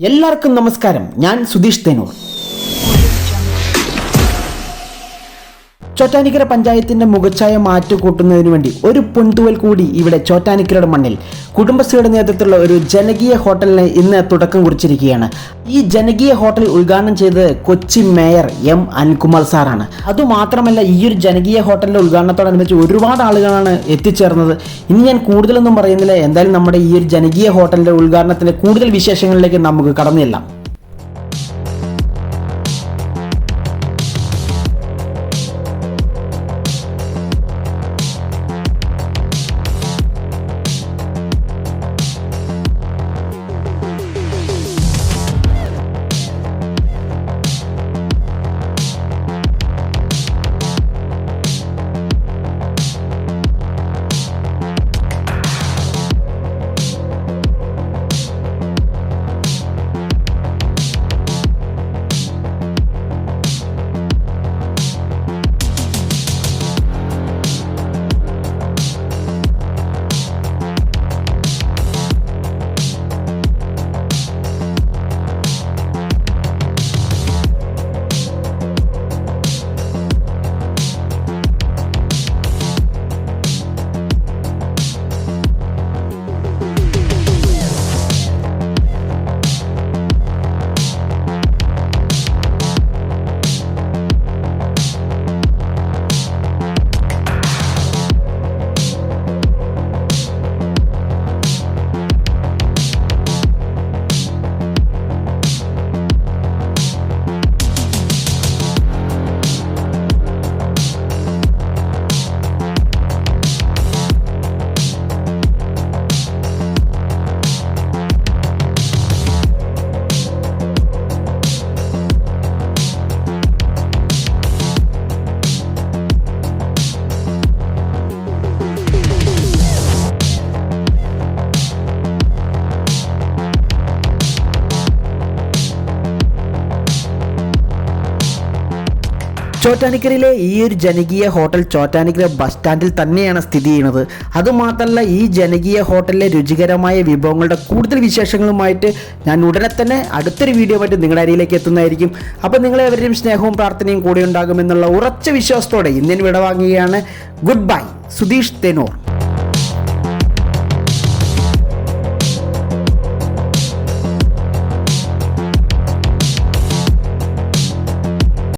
എല്ലാവർക്കും നമസ്കാരം. ഞാൻ സുധീഷ് തെനൂർ. ചോറ്റാനിക്കര പഞ്ചായത്തിന്റെ മുഖച്ഛായ മാറ്റുകൂട്ടുന്നതിന് വേണ്ടി ഒരു പൊൻതുവൽ കൂടി ഇവിടെ ചോറ്റാനിക്കരയുടെ മണ്ണിൽ കുടുംബശ്രീയുടെ നേതൃത്വത്തിലുള്ള ഒരു ജനകീയ ഹോട്ടലിന് ഇന്ന് തുടക്കം കുറിച്ചിരിക്കുകയാണ്. ഈ ജനകീയ ഹോട്ടൽ ഉദ്ഘാടനം ചെയ്തത് കൊച്ചി മേയർ എം അനിൽകുമാർ സാറാണ്. അതുമാത്രമല്ല ഈ ഒരു ജനകീയ ഹോട്ടലിന്റെ ഉദ്ഘാടനത്തോടനുബന്ധിച്ച് ഒരുപാട് ആളുകളാണ് എത്തിച്ചേർന്നത്. ഇനി ഞാൻ കൂടുതലൊന്നും പറയുന്നില്ല. എന്തായാലും നമ്മുടെ ഈ ഒരു ജനകീയ ഹോട്ടലിന്റെ ഉദ്ഘാടനത്തിന്റെ കൂടുതൽ വിശേഷങ്ങളിലേക്ക് നമുക്ക് കടന്നു ചെല്ലാം. ചോറ്റാനിക്കരയിലെ ഈ ഒരു ജനകീയ ഹോട്ടൽ ചോറ്റാനിക്കര ബസ് സ്റ്റാൻഡിൽ തന്നെയാണ് സ്ഥിതി ചെയ്യുന്നത്. അതുമാത്രമല്ല ഈ ജനകീയ ഹോട്ടലിലെ രുചികരമായ വിഭവങ്ങളുടെ കൂടുതൽ വിശേഷങ്ങളുമായിട്ട് ഞാൻ ഉടനെ തന്നെ അടുത്തൊരു വീഡിയോ ആയിട്ട് നിങ്ങളുടെ അരിയിലേക്ക് എത്തുന്നതായിരിക്കും. അപ്പോൾ നിങ്ങളെവരുടെയും സ്നേഹവും പ്രാർത്ഥനയും കൂടെ ഉണ്ടാകുമെന്നുള്ള ഉറച്ച വിശ്വാസത്തോടെ ഇന്നിന് വിടവാങ്ങുകയാണ്. Good bye Sudheesh Thenur.